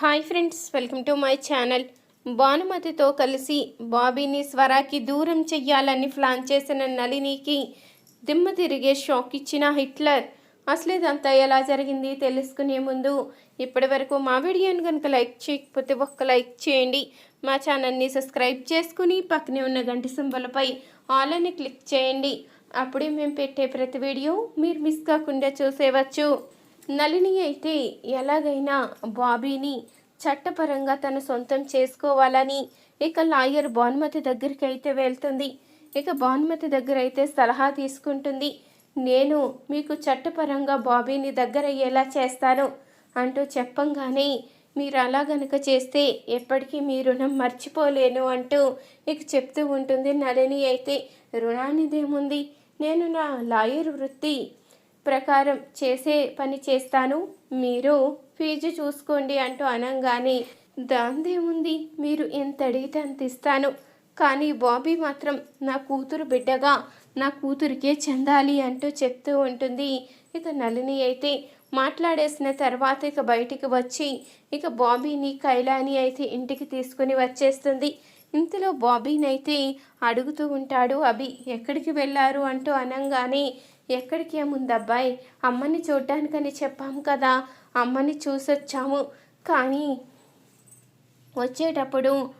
Hi friends welcome to my channel. భానుమతితో కలిసి బాబీని స్వరాకి దూరం చెయ్యాలని ప్లాన్ చేసిన నళినికి దిమ్మ తిరిగే షాక్ ఇచ్చిన హిట్లర్ అసలు ఇదంతా ఎలా జరిగింది తెలుసుకునే ముందు ఇప్పటి వరకు మా వీడియోని కనుక లైక్ చేయకపోతే ఒక్క లైక్ చేయండి. మా ఛానల్ని సబ్స్క్రైబ్ చేసుకుని పక్కనే ఉన్న గంట సింబలపై ఆల్ అని క్లిక్ చేయండి. అప్పుడే మేము పెట్టే ప్రతి వీడియో మీరు మిస్ కాకుండా చూసేవచ్చు. నళిని అయితే ఎలాగైనా బాబీని చట్టపరంగా తన సొంతం చేసుకోవాలని ఇక లాయర్ భానుమతి దగ్గరికి అయితే వెళ్తుంది. ఇక భానుమతి దగ్గర అయితే సలహా తీసుకుంటుంది. నేను మీకు చట్టపరంగా బాబీని దగ్గర అయ్యేలా చేస్తాను అంటూ చెప్పంగానే మీరు అలా గనుక చేస్తే ఎప్పటికీ మీ రుణం మర్చిపోలేను అంటూ మీకు చెప్తూ ఉంటుంది నళిని అయితే. రుణానిదేముంది? నేను నా లాయర్ వృత్తి ప్రకారం చేసే పని చేస్తాను. మీరు ఫీజు చూసుకోండి అంటూ అనగానే దాందేముంది మీరు ఎంత అడిగితే అంత ఇస్తాను. కానీ బాబీ మాత్రం నా కూతురు బిడ్డగా నా కూతురికే చెందాలి అంటూ చెప్తూ ఉంటుంది. ఇక నలిని అయితే మాట్లాడేసిన తర్వాత ఇక బయటికి వచ్చి ఇక బాబీని కైలాని అయితే ఇంటికి తీసుకుని వచ్చేస్తుంది. ఇంతలో బాబీనైతే అడుగుతూ ఉంటాడు అభి ఎక్కడికి వెళ్ళారు? అంటూ అనంగానే ఎక్కడికి ఏముంది అమ్మని చూడ్డానికని చెప్పాము కదా. అమ్మని చూసొచ్చాము. కానీ వచ్చేటప్పుడు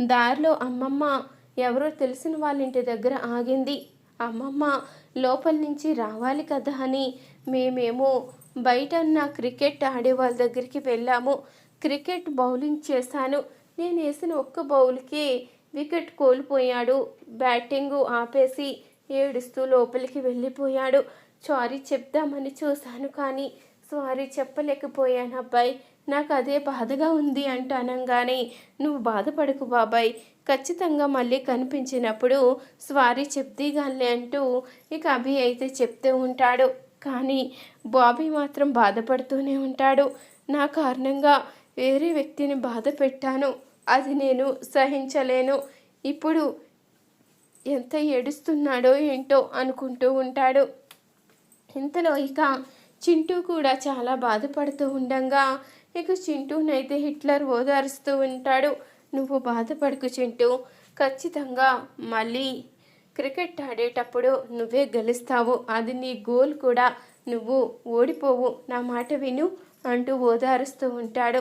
దారిలో అమ్మమ్మ ఎవరో తెలిసిన వాళ్ళ ఇంటి దగ్గర ఆగింది. అమ్మమ్మ లోపల నుంచి రావాలి కదా అని మేమేమో బయట ఉన్న క్రికెట్ ఆడే వాళ్ళ దగ్గరికి వెళ్ళాము. క్రికెట్ బౌలింగ్ చేశాను. నేను వేసిన ఒక్క బౌల్కి వికెట్ కోల్పోయాడు. బ్యాటింగ్ ఆపేసి ఏడుస్తూ లోపలికి వెళ్ళిపోయాడు. సారీ చెప్దామని చూశాను కానీ సారీ చెప్పలేకపోయాను అబ్బాయి. నాకు అదే బాధగా ఉంది అంటూ అనగానే నువ్వు బాధపడకు బాబాయ్. ఖచ్చితంగా మళ్ళీ కనిపించినప్పుడు స్వారీ చెప్తీగాలే అంటూ ఇక అభి అయితే చెప్తూ ఉంటాడు. కానీ బాబీ మాత్రం బాధపడుతూనే ఉంటాడు. నా కారణంగా వేరే వ్యక్తిని బాధ పెట్టాను అది నేను సహించలేను. ఇప్పుడు ఎంత ఏడుస్తున్నాడో ఏంటో అనుకుంటూ ఉంటాడు. ఇంతలో ఇక చింటూ కూడా చాలా బాధపడుతూ ఉండగా ఇక చింటూనైతే హిట్లర్ ఓదారుస్తూ ఉంటాడు. నువ్వు బాధపడకు చింటూ ఖచ్చితంగా మళ్ళీ క్రికెట్ ఆడేటప్పుడు నువ్వే గెలుస్తావు. అది నీ గోల్ కూడా. నువ్వు ఓడిపోవు. నా మాట విను అంటూ ఓదారుస్తూ ఉంటాడు.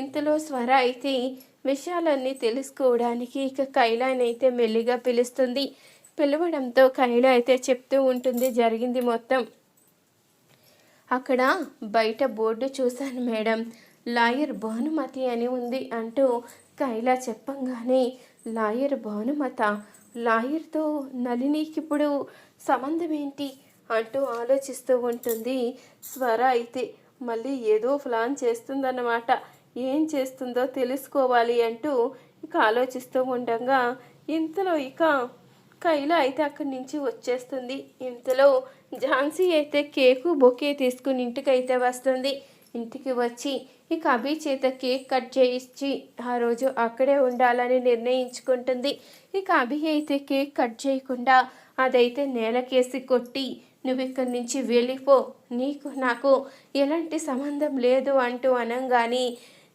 ఇంతలో స్వర అయితే విషయాలన్నీ తెలుసుకోవడానికి ఇక కైలాన్ అయితే మెల్లిగా పిలుస్తుంది. పిలవడంతో కైలా అయితే చెప్తూ ఉంటుంది జరిగింది మొత్తం. అక్కడ బయట బోర్డు చూశాను మేడం. లాయర్ భానుమతి అని ఉంది అంటూ కైలా చెప్పంగానే లాయర్ భానుమత లాయర్తో నళినికి ఇప్పుడు సంబంధం ఏంటి అంటూ ఆలోచిస్తూ ఉంటుంది. స్వర అయితే మళ్ళీ ఏదో ప్లాన్ చేస్తుందన్నమాట. ఏం చేస్తుందో తెలుసుకోవాలి అంటూ ఇక ఆలోచిస్తూ ఉండగా ఇంతలో ఇక కైల అయితే అక్కడి నుంచి వచ్చేస్తుంది. ఇంతలో ఝాన్సీ అయితే కేకు బొకే తీసుకుని ఇంటికి అయితే వస్తుంది. ఇంటికి వచ్చి ఇక అభి చేత కేక్ కట్ చేయించి ఆ రోజు అక్కడే ఉండాలని నిర్ణయించుకుంటుంది. ఇక అభి అయితే కేక్ కట్ చేయకుండా అదైతే నేలకేసి కొట్టి నువ్వు ఇక్కడి నుంచి వెళ్ళిపో నీకు నాకు ఎలాంటి సంబంధం లేదు అంటూ అనంగాని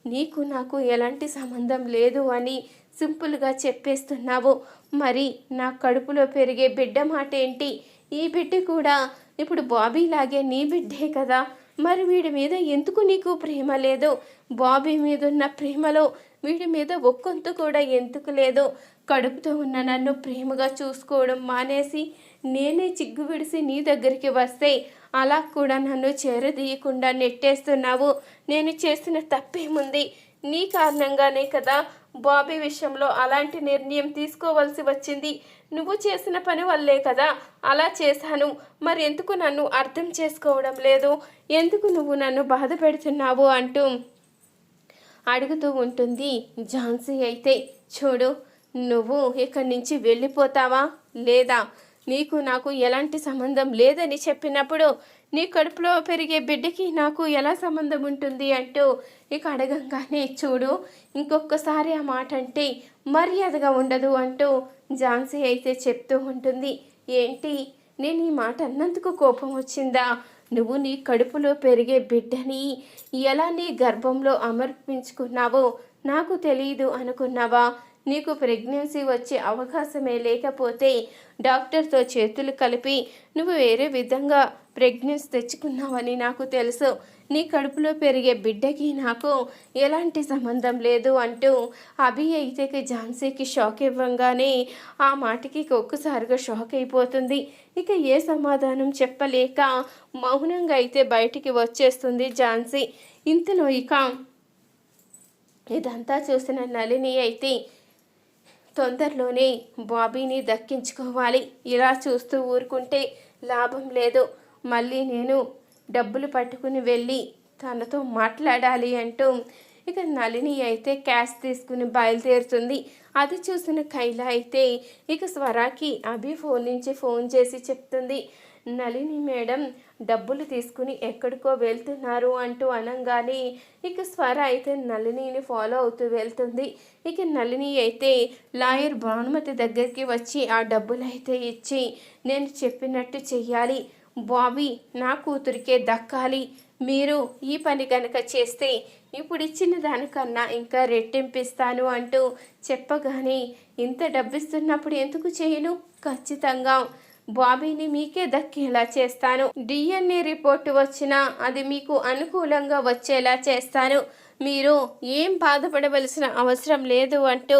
నీకు నాకు ఎలాంటి సంబంధం లేదు అని సింపుల్గా చెప్పేస్తున్నావు. మరి నా కడుపులో పెరిగే బిడ్డ మాట ఏంటి? ఈ బిడ్డ కూడా ఇప్పుడు బాబీ లాగే నీ బిడ్డే కదా. మరి వీడి మీద ఎందుకు నీకు ప్రేమ లేదు? బాబీ మీద ఉన్న ప్రేమలో వీడి మీద ఒక్కొంత కూడా ఎందుకు లేదు? కడుపుతో ఉన్న నన్ను ప్రేమగా చూసుకోవడం మానేసి నేనే చిగ్గు విడిసి నీ దగ్గరికి వస్తే అలా కూడా నన్ను చేరదీయకుండా నెట్టేస్తున్నావు. నేను చేసిన తప్పేముంది? నీ కారణంగానే కదా బాబీ విషయంలో అలాంటి నిర్ణయం తీసుకోవాల్సి వచ్చింది. నువ్వు చేసిన పని వల్లే కదా అలా చేశాను. మరి ఎందుకు నన్ను అర్థం చేసుకోవడం లేదు? ఎందుకు నువ్వు నన్ను బాధ పెడుతున్నావు అంటూ అడుగుతూ ఉంటుంది ఝాన్సీ అయితే. చూడు నువ్వు ఇక్కడి నుంచి వెళ్ళిపోతావా లేదా? నీకు నాకు ఎలాంటి సంబంధం లేదని చెప్పినప్పుడు నీ కడుపులో పెరిగే బిడ్డకి నాకు ఎలా సంబంధం ఉంటుంది అంటూ ఇక అడగంగానే చూడు ఇంకొకసారి ఆ మాట అంటే మర్యాదగా ఉండదు అంటూ ఝాన్సీ అయితే చెప్తూ ఉంటుంది. ఏంటి? నేను ఈ మాట అన్నందుకు కోపం వచ్చిందా? నువ్వు నీ కడుపులో పెరిగే బిడ్డని ఎలా నీ గర్భంలో అమర్పించుకున్నావో నాకు తెలియదు అనుకున్నావా? నీకు ప్రెగ్నెన్సీ వచ్చే అవకాశమే లేకపోతే డాక్టర్తో చేతులు కలిపి నువ్వు వేరే విధంగా ప్రెగ్నెన్సీ తెచ్చుకున్నావని నాకు తెలుసు. నీ కడుపులో పెరిగే బిడ్డకి నాకు ఎలాంటి సంబంధం లేదు అంటూ అభి అయితే ఝాన్సీకి షాక్ ఇవ్వంగానే ఆ మాటకి ఒక్కసారిగా షాక్ అయిపోతుంది. ఇక ఏ సమాధానం చెప్పలేక మౌనంగా అయితే బయటికి వచ్చేస్తుంది ఝాన్సీ. ఇంతలో ఇక ఇదంతా చూసిన నళిని అయితే తొందరలోనే బాబీని దక్కించుకోవాలి. ఇలా చూస్తూ ఊరుకుంటే లాభం లేదు. మళ్ళీ నేను డబ్బులు పట్టుకుని వెళ్ళి తనతో మాట్లాడాలి అంటూ ఇక నళిని అయితే క్యాష్ తీసుకుని బయలుదేరుతుంది. అది చూసిన కైలా అయితే ఇక స్వరాకి అభి ఫోన్ నుంచి ఫోన్ చేసి చెప్తుంది. నళిని మేడం డబ్బులు తీసుకుని ఎక్కడికో వెళ్తున్నారు అంటూ అనగానే ఇక స్వర అయితే నళినిని ఫాలో అవుతూ వెళ్తుంది. ఇక నళిని అయితే లాయర్ భానుమతి దగ్గరికి వచ్చి ఆ డబ్బులు అయితే ఇచ్చి నేను చెప్పినట్టు చెయ్యాలి. బాబీ నా కూతురికే దక్కాలి. మీరు ఈ పని కనుక చేస్తే ఇప్పుడు ఇచ్చిన దానికన్నా ఇంకా రెట్టింపిస్తాను అంటూ చెప్పగానే ఇంత డబ్బిస్తున్నప్పుడు ఎందుకు చేయను? ఖచ్చితంగా బాబీని మీకే దక్కేలా చేస్తాను. డిఎన్ఏ రిపోర్టు వచ్చినా అది మీకు అనుకూలంగా వచ్చేలా చేస్తాను. మీరు ఏం బాధపడవలసిన అవసరం లేదు అంటూ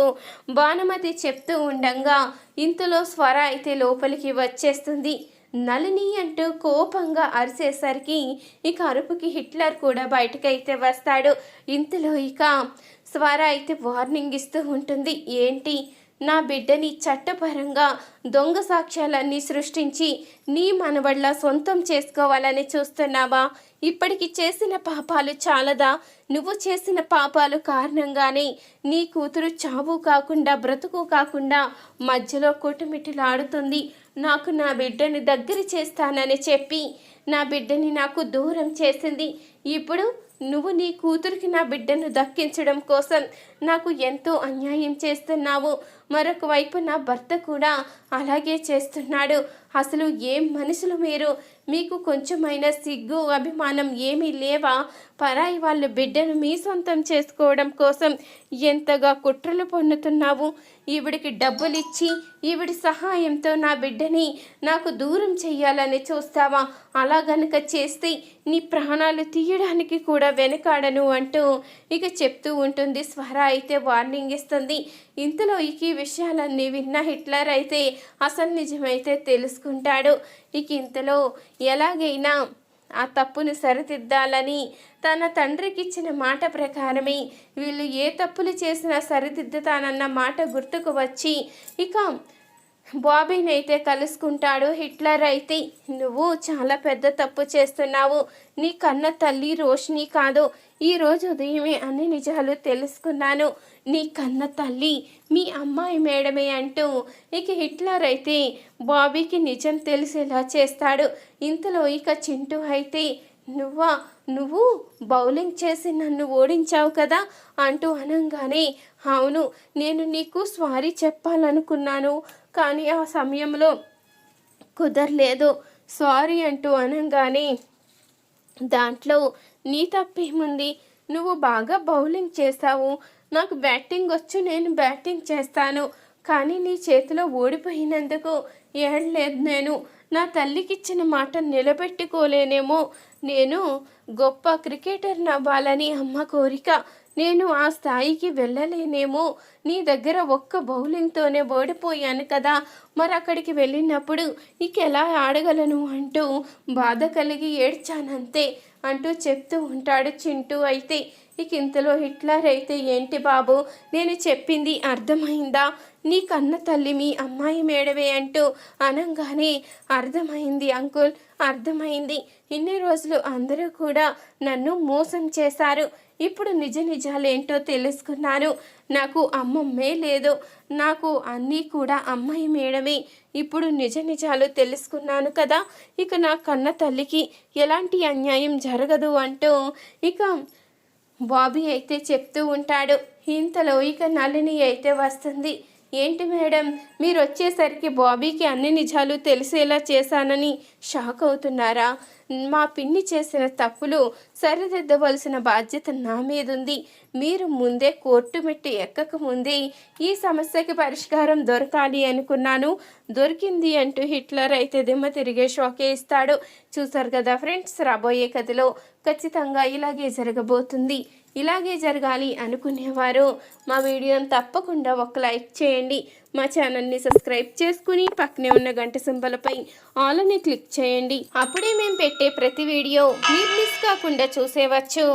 భానుమతి చెప్తూ ఉండంగా ఇంతలో స్వర అయితే లోపలికి వచ్చేస్తుంది. నలిని అంటూ కోపంగా అరిసేసరికి ఇక అరుపుకి హిట్లర్ కూడా బయటకైతే వస్తాడు. ఇంతలో ఇక స్వర అయితే వార్నింగ్ ఇస్తూ ఉంటుంది. ఏంటి? నా బిడ్డని చట్టపరంగా దొంగ సాక్ష్యాలన్నీ సృష్టించి నీ మనవళ్ళ సొంతం చేసుకోవాలని చూస్తున్నావా? ఇప్పటికి చేసిన పాపాలు చాలదా? నువ్వు చేసిన పాపాలు కారణంగానే నీ కూతురు చావు కాకుండా బ్రతుకు కాకుండా మధ్యలో కొట్టుమిట్టులాడుతుంది. నాకు నా బిడ్డని దగ్గర చేస్తానని చెప్పి నా బిడ్డని నాకు దూరం చేసింది. ఇప్పుడు నువ్వు నీ కూతురికి నా బిడ్డను దక్కించడం కోసం నాకు ఎంతో అన్యాయం చేస్తున్నావు. మరొక వైపు నా భర్త కూడా అలాగే చేస్తున్నాడు. అసలు ఏం మనుషులు మీరు? మీకు కొంచెమైనా సిగ్గు అభిమానం ఏమీ లేవా? పరాయి వాళ్ళ బిడ్డను మీ సొంతం చేసుకోవడం కోసం ఎంతగా కుట్రలు పొందుతున్నావు ఈవిడికి డబ్బులు ఇచ్చి ఈవిడి సహాయంతో నా బిడ్డని నాకు దూరం చేయాలని చూస్తావా? అలా గనుక చేస్తే నీ ప్రాణాలు తీయడానికి కూడా వెనకాడను అంటూ ఇక చెప్తూ ఉంటుంది. స్వర అయితే వార్నింగ్ ఇస్తుంది. ఇంతలో ఇక ఈ విషయాలన్నీ విన్న హిట్లర్ అయితే అసలు నిజమైతే తెలుసుకుంటాడు. ఇక ఇంతలో ఎలాగైనా ఆ తప్పును సరిదిద్దాలని తన తండ్రికి ఇచ్చిన మాట ప్రకారమే వీళ్ళు ఏ తప్పులు చేసినా సరిదిద్దుతానన్న మాట గుర్తుకు వచ్చి ఇక బాబీని అయితే కలుసుకుంటాడు హిట్లర్ అయితే నువ్వు చాలా పెద్ద తప్పు చేస్తున్నావు. నీ కన్న తల్లి రోషిని కాదు. ఈరోజు ఉదయమే అన్ని నిజాలు తెలుసుకున్నాను. నీ కన్న తల్లి మీ అమ్మాయి మేడమే అంటూ ఇక హిట్లర్ అయితే బాబీకి నిజం తెలిసేలా చేస్తాడు. ఇంతలో ఇక చింటూ అయితే నువ్వా నువ్వు బౌలింగ్ చేసి నన్ను ఓడించావు కదా అంటూ అనగానే అవును నేను నీకు స్వారీ చెప్పాలనుకున్నాను కానీ ఆ సమయంలో కుదరలేదు. సారీ అంటూ అనగానే దాంట్లో నీ తప్పేముంది? నువ్వు బాగా బౌలింగ్ చేస్తావు నాకు బ్యాటింగ్ వచ్చు నేను బ్యాటింగ్ చేస్తాను. కానీ నీ చేతిలో ఓడిపోయినందుకు ఏడలేదు నేను. నా తల్లికిచ్చిన మాట నిలబెట్టుకోలేనేమో. నేను గొప్ప క్రికెటర్ నవ్వాలని అమ్మ కోరిక. నేను ఆ స్థాయికి వెళ్ళలేనేమో. నీ దగ్గర ఒక్క బౌలింగ్తోనే ఓడిపోయాను కదా. మరి అక్కడికి వెళ్ళినప్పుడు నీకెలా ఎలా ఆడగలను అంటూ బాధ కలిగి ఏడ్చానంతే అంటూ చెప్తూ ఉంటాడు చింటూ అయితే. ఇక ఇంతలో హిట్లర్ అయితే ఏంటి బాబు? నేను చెప్పింది అర్థమైందా? నీ కన్న తల్లి మీ అమ్మాయి మేడవే అంటూ అనంగానే అర్థమైంది అంకుల్. అర్థమైంది. ఇన్ని రోజులు అందరూ కూడా నన్ను మోసం చేశారు. ఇప్పుడు నిజ నిజాలేంటో తెలుసుకున్నాను. నాకు అమ్మమ్మే లేదు. నాకు అన్నీ కూడా అమ్మాయి మేడమే. ఇప్పుడు నిజ నిజాలు తెలుసుకున్నాను కదా. ఇక నా కన్న తల్లికి ఎలాంటి అన్యాయం జరగదు అంటూ ఇక బాబీ అయితే చెప్తూ ఉంటాడు. ఇంతలో ఇక నళిని అయితే వస్తుంది. ఏంటి మేడం? మీరు వచ్చేసరికి బాబీకి అన్ని నిజాలు తెలిసేలా చేశానని షాక్ అవుతున్నారా? మా పిన్ని చేసిన తప్పులు సరిదిద్దవలసిన బాధ్యత నా మీద ఉంది మీరు ముందే కోర్టు మెట్టి ఎక్కక ముందే ఈ సమస్యకి పరిష్కారం దొరకాలి అనుకున్నాను. దొరికింది అంటూ హిట్లర్ అయితే దిమ్మ తిరిగే షాకే ఇస్తాడు. చూసారు కదా ఫ్రెండ్స్ రాబోయే కథలో ఖచ్చితంగా ఇలాగే జరగబోతుంది. ఇలాగే జరగాలి అనుకునేవారు మా వీడియోని తప్పకుండా ఒక లైక్ చేయండి. మా ఛానల్ని సబ్స్క్రైబ్ చేసుకుని పక్కనే ఉన్న గంట సింబలపై ఆల్ అని క్లిక్ చేయండి. అప్పుడే మేము పెట్టే ప్రతి వీడియో మీరు మిస్ కాకుండా చూసేవచ్చు.